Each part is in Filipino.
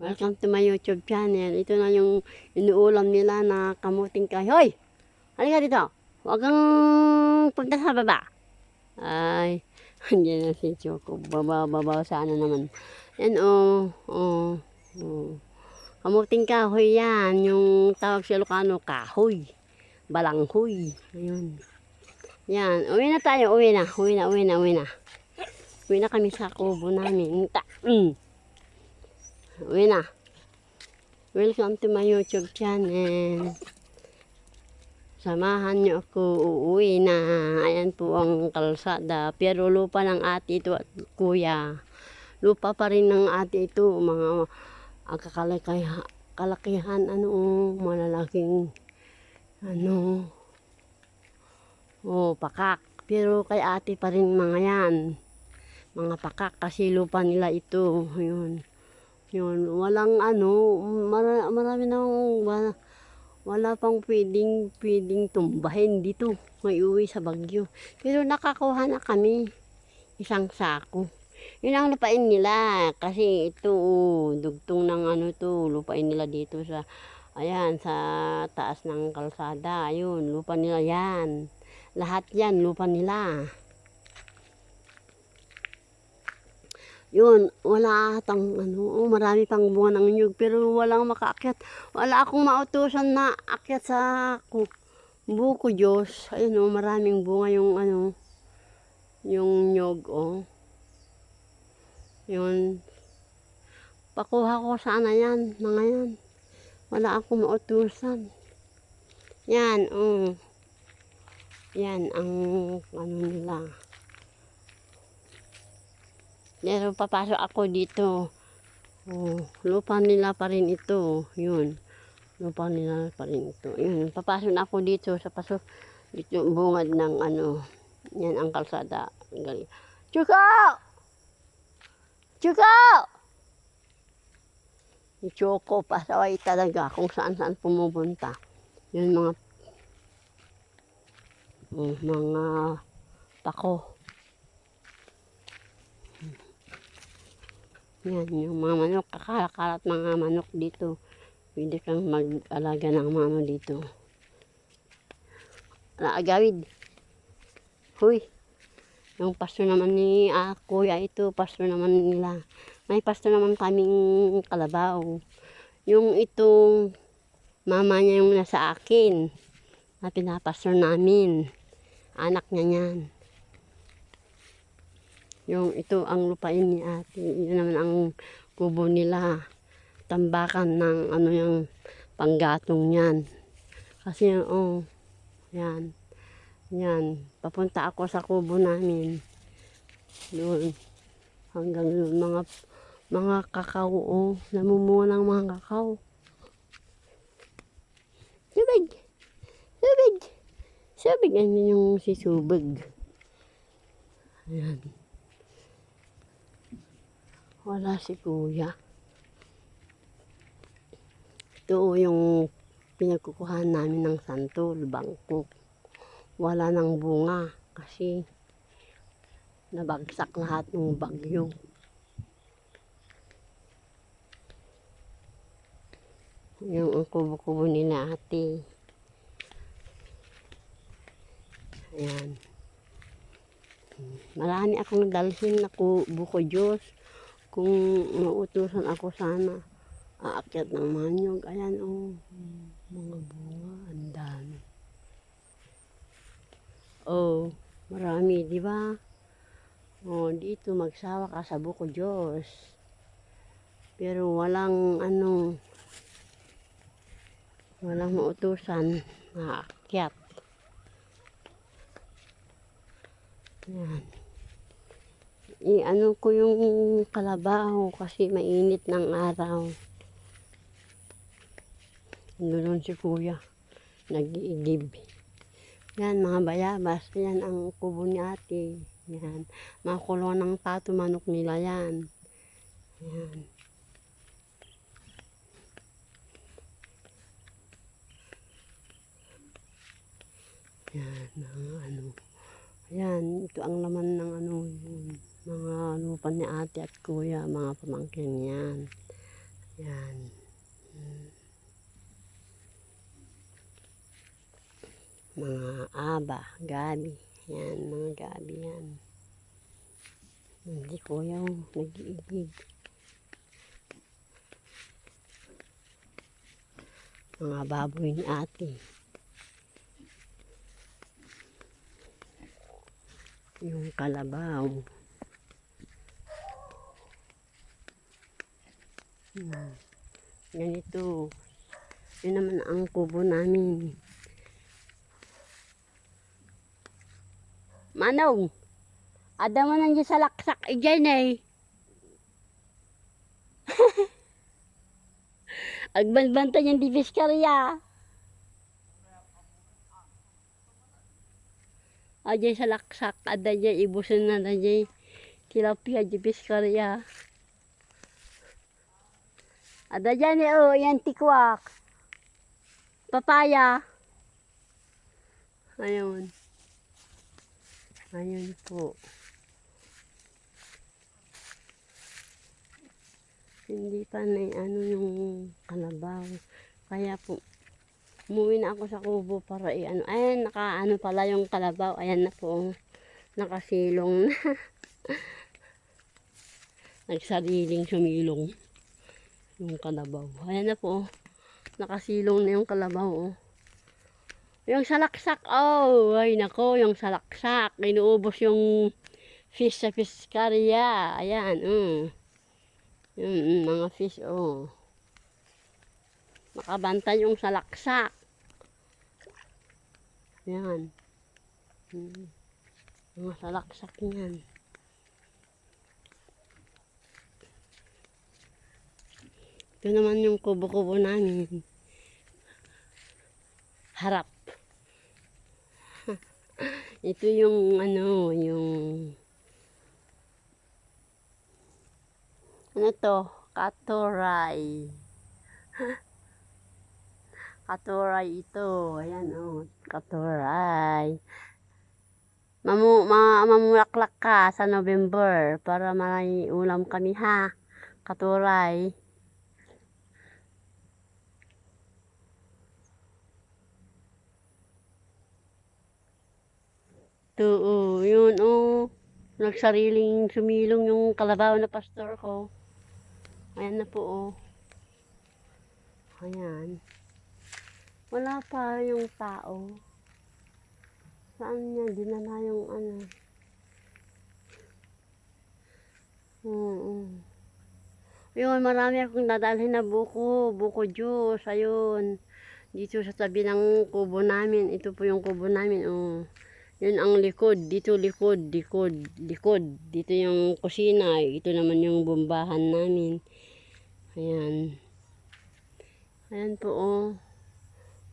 Welcome to my YouTube channel. Ito na yung inuulam nila na kamuting kahoy. Hoy! Halika dito. Huwag kang punta sa baba. Ay, andyan na si Choco. Baba-baba sa ano naman. Yan oh, oh, oh. Kamuting kahoy yan. Yung tawag sa Ilocano, kahoy. Balanghoy. Ayun. Yan. Uwi na tayo. Uwi na. Uwi na, uwi na, uwi na. Uwi na kami sa kubo namin. Ta mm. Uwi na. Welcome to my YouTube channel. Samahan niyo ako uuwi na. Ayan po ang kalsada. Pero lupa ng ate ito at kuya. Lupa pa rin ng ate ito. Mga ang kakalakihan, kalakihan ano, malalaking ano, oh, pakak. Pero kay ate pa rin mga yan. Mga pakak kasi lupa nila ito. Yun. Yun, walang ano, mara, marami nang wala, wala pang pwedeng, pwedeng tumbahin dito. May uwi sa Bagyo. Pero nakakuha na kami isang sako. Yun ang lupain nila. Kasi ito, oh, dugtong ng ano to, lupain nila dito sa, ayan, sa taas ng kalsada. Ayun, lupa nila yan. Lahat yan, lupa nila. Yun, wala atang ano, marami pang bunga ng nyug, pero walang makaakyat. Wala akong mautusan na akyat sa ku- buko Diyos. Ayun oh, maraming bunga yung ano, yung nyog, oh. Yun. Pakuha ko sana yan, mga yan. Wala akong mautusan. Yan, oh. Yan, ang ano nila. Pero papasok ako dito. Oh, lupa nila pa rin ito. Yun. Lupa nila pa rin ito. Yun. Papasok na ako dito sa paso. Dito bungad ng ano. Yan ang kalsada. Galing. Chuko! Chuko! Choco, pasaway talaga kung saan saan pumupunta. Yun mga oh, mga pako. Yan, yung mga manok, kakalakalat mga manok dito. Pwede kang mag-alaga ng ano dito. Naagawid. Huy. Yung pasto naman ni ah, kuya ito, pasto naman nila. May pasto naman kaming kalabaw. Yung itong mama niya yung nasa akin. Na pinapasto namin. Anak niya yan. Yung ito ang lupain ni ate. Yun naman ang kubo nila. Tambakan ng ano yung panggatong yan. Kasi oh, yan. Yan. Papunta ako sa kubo namin. Doon. Hanggang doon. Mga, mga kakao. Oh, namumunga ng mga kakao. Subig! Subig! Subig! Ano yung si Subig? Ayan. Wala si kuya. Ito yung pinagkukuhan namin ng santol, bangkok. Wala nang bunga kasi nabagsak lahat ng bagyo. Yung kubo-kubo nila ate. Ayan. Marami akong dalhin na kubo ko Diyos kung mautusan ako sana aakyat ng manyog. Ayan oh. Mga bunga ang dami. Oh marami di ba? Oh dito magsawa ka sa buko Diyos. Pero walang ano walang mautusan aakyat. Yan i-ano ko yung kalabaho kasi mainit ng araw. Doon si kuya. Nag-iigib. Yan, mga bayabas. Yan ang kubo ni ate. Yan. Mga kulon ng pato manok nila yan. Yan. Yan, mga ano. Yan, ito ang laman ng ano, mga lupa ni ate at kuya, mga pamangkin yan. Yan. Mga aba, gabi. Yan, mga gabi yan. Hindi ko yung nag-iigig. Mga baboy ni ate. Yung kalabaw. Hmm. Ganito. Yun naman ang kubo namin. Manong! Ada mo nandiyan sa laksak. Iyan eh. Agbanbanta niyang di Biskarya. Aja sa laksak. Ada niya ibusan na na niya. Tilapia di Biskarya. Ada dyan eh, oh, yan tikwak. Papaya. Ayun. Ayun po. Hindi pa na ano yung kalabaw. Kaya po, umuwi na ako sa kubo para i-ano. Ayan, naka ano pala yung kalabaw. Ayan na po. Nakasilong na. Nagsariling sumilong yung kalabaw. Ayan na po. Nakasilong na yung kalabaw. Oh. Yung salaksak. Oh, ay nako, yung salaksak. Inuubos yung fish sa piskarya. Ayan. Mm. Yung mm, mga fish. Oh. Makabanta yung salaksak. Ayan. Mm. Mga salaksak yan. Ito naman yung kubo-kubo namin. Harap. Ito yung ano, yung ano to? Katoray. Katoray ito. Ayan oh, katoray. Mamu ma mamulaklak ka sa November para may ulam kami ha. Katoray. Oh, yun, oh. Nagsariling sumilong yung kalabaw na pastor ko. Ayan na po, oh. Ayan. Wala pa yung tao. Saan niya dinala yung ano? Oo. Yun, marami akong dadalhin na buko. Buko juice, ayun. Dito sa tabi ng kubo namin. Ito po yung kubo namin, oh. Yun ang likod. Dito likod, likod, likod. Dito yung kusina. Ito naman yung bombahan namin. Ayan. Ayan po oh.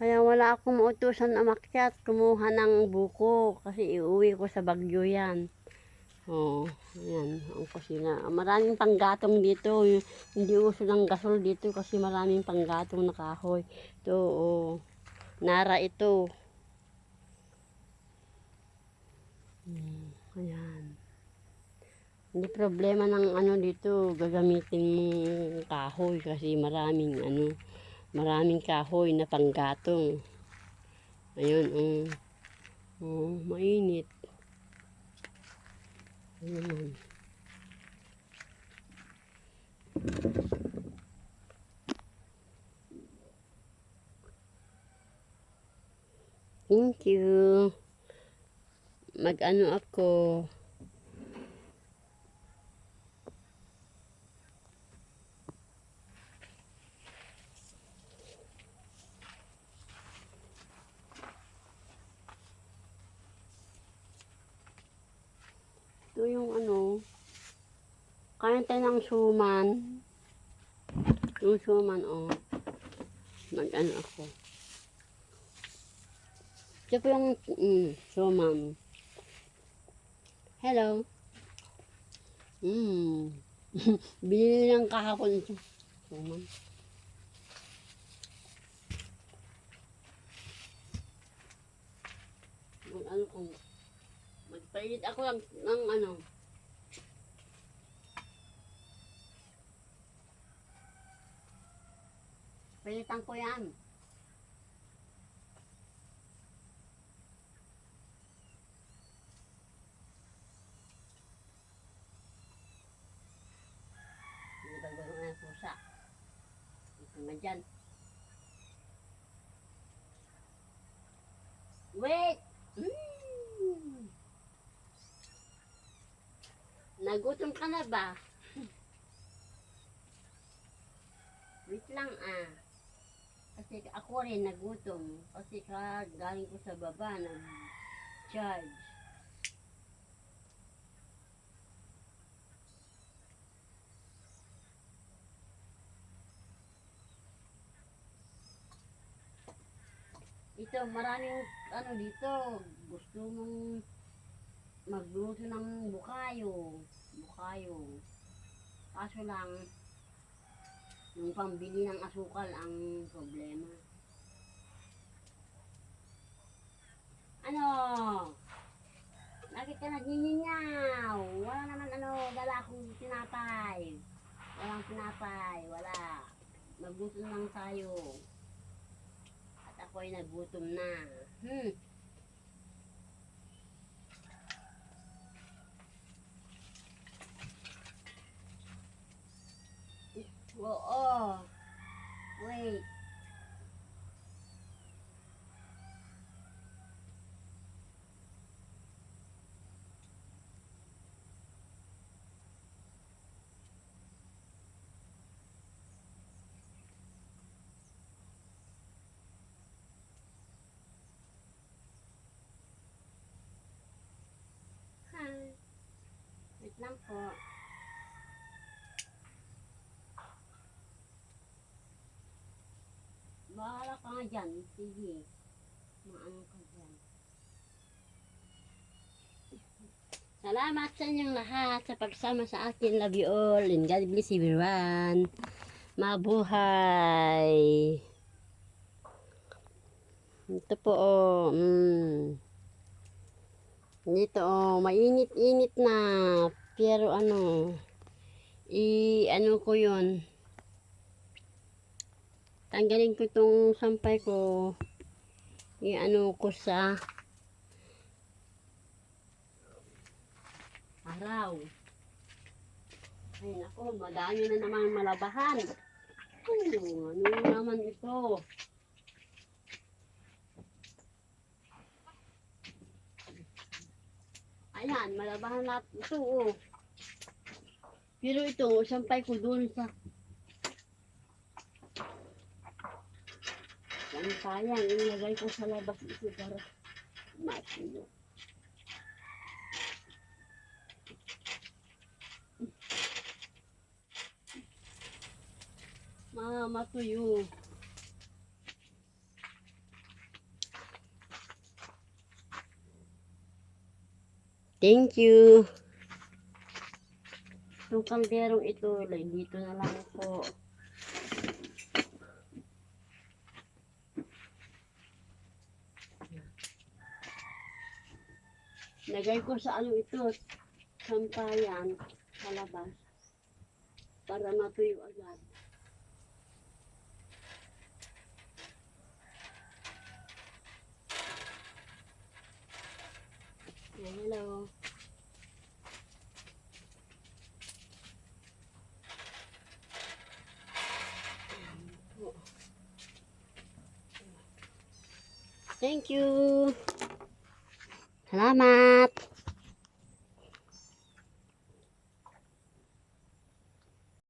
Kaya wala akong mautusan na makyat. Kumuha ng buko. Kasi iuwi ko sa Bagyo yan. Oh, ayan. Ang kusina. Maraming panggatong dito. Hindi uso ng gasol dito kasi maraming panggatong na kahoy. Ito oh. Nara ito. Hmm, ayan. Hindi problema ng ano dito, gagamitin mong kahoy kasi maraming ano, maraming kahoy na panggatong. Ayun, oh. Oh, mainit. Ayun. Thank you mag-ano ako. Ito yung ano, tayo ng suman. Yung suman, oh. Mag-ano ako. Ito yung mm, suman. Hello. Mm. Binili lang kahapon ito. Suman. Mag ano kung magpalit ako ng, ng ano. Pilitan ko yan. Gano'n ang pusa? Ito na dyan. Wait! Mm. Nagutom ka na ba? Wait lang ah. Kasi ako rin nagutom. Kasi ka galing ko sa baba, nag-charge. Ito, maraming ano dito. Gusto mong magluto ng bukayo. Bukayo. Kaso lang, yung pambili ng asukal ang problema. Ano? Bakit ka nagninyaw? Wala naman ano, dala akong tinapay. Walang tinapay, wala. Magluto lang tayo. At ako'y nagutom na. Hmm. Oo. Wait. Hi. Wait lang po. Bahala ka nga dyan. Sige. Maano ka dyan. Salamat sa inyong lahat sa pagsama sa akin. Love you all. And God bless everyone. Mabuhay. Ito po oh. Mm. Dito oh. Mainit-init na. Pero ano. I ano ko yun? Tanggalin ko itong sampay ko i-ano ko sa araw. Ay nako madami na naman malabahan. Ano, ano naman ito ayan malabahan na ito oh pero ito sampay ko doon sa Ang sayang, ilagay ko sa labas ito para matuyo. Ma, matuyo. Thank you. Itong kalderong ito, dito na lang po. Lagay ko sa ano ito, sampayan, sa labas. Para matuyo agad. Ayan, Hello. Thank you. Salamat.